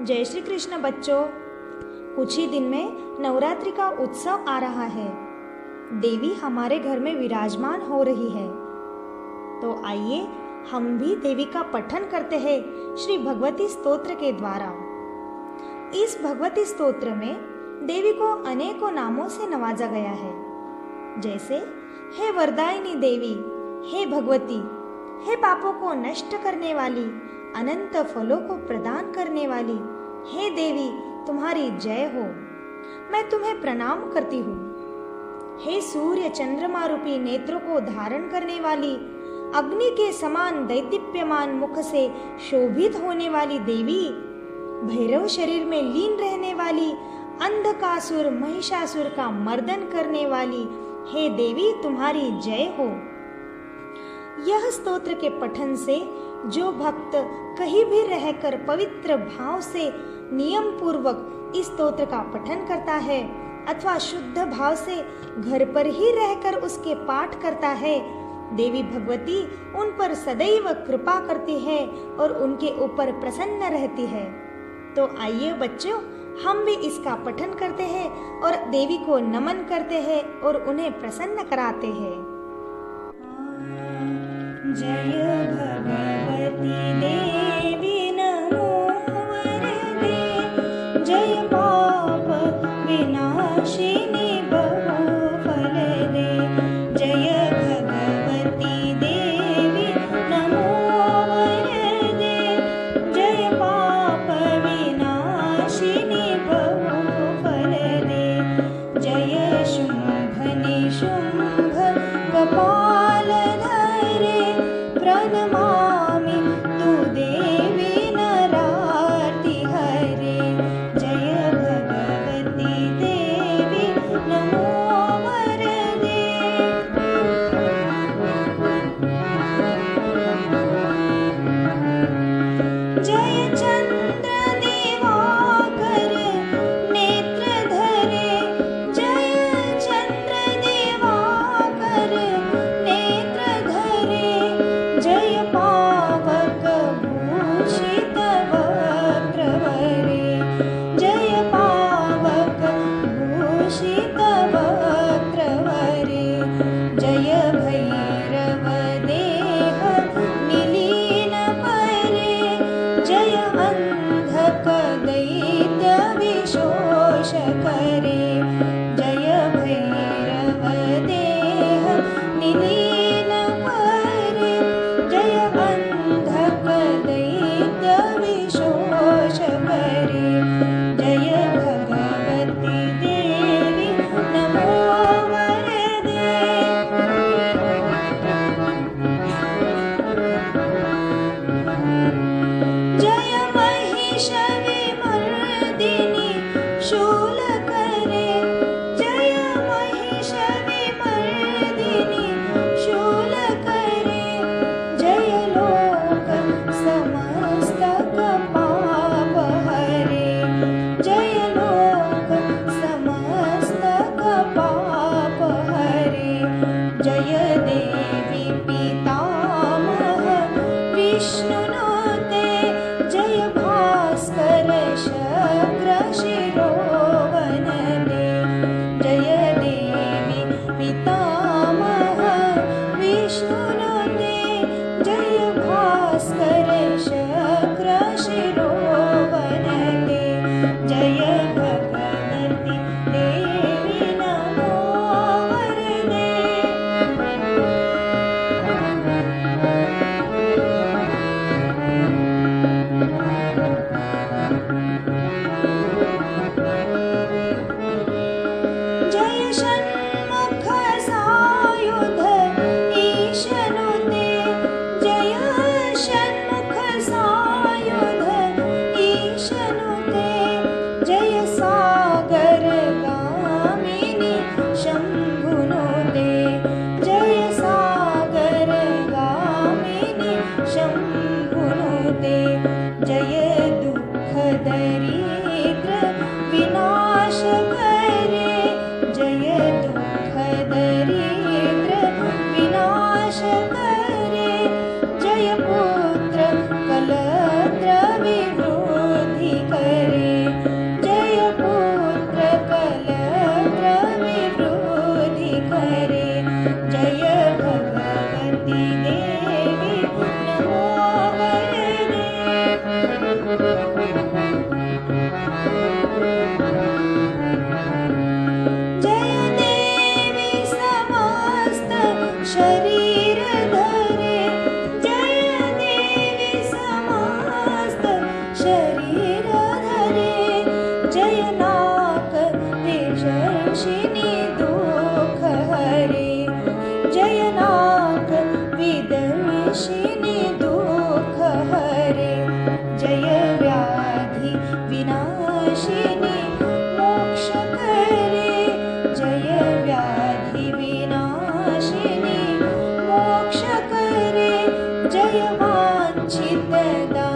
जय श्री कृष्ण बच्चों। कुछ ही दिन में नवरात्रि का उत्सव आ रहा है। देवी हमारे घर में विराजमान हो रही है। तो आइए, हम भी देवी का पठन करते हैं श्री भगवती स्तोत्र के द्वारा। इस भगवती स्तोत्र में देवी को अनेकों नामों से नवाजा गया है। जैसे, हे वरदायिनी देवी, हे भगवती, हे पापों को नष्ट करने वाली अनंत फलों को प्रदान करने वाली। हे देवी, तुम्हारी जय हो। मैं तुम्हें प्रणाम करती हूँ। हे सूर्य चंद्रमा रूपी नेत्रों को धारण करने वाली, अग्नि के समान दैदीप्यमान मुख से शोभित होने वाली देवी, भैरव शरीर में लीन रहने वाली, अंधकासुर महिषासुर का मर्दन करने वाली, हे देवी, तुम्हारी जय हो। यह स्तोत्र के पठन से जो भक्त कहीं भी रहकर पवित्र भाव से नियम पूर्वक इस स्तोत्र का पठन करता है अथवा शुद्ध भाव से घर पर ही रहकर उसके पाठ करता है, देवी भगवती उन पर सदैव कृपा करती है और उनके ऊपर प्रसन्न रहती है। तो आइए बच्चों, हम भी इसका पठन करते हैं और देवी को नमन करते हैं और उन्हें प्रसन्न कराते हैं। जय भगवती देवी जय जय वाञ्छित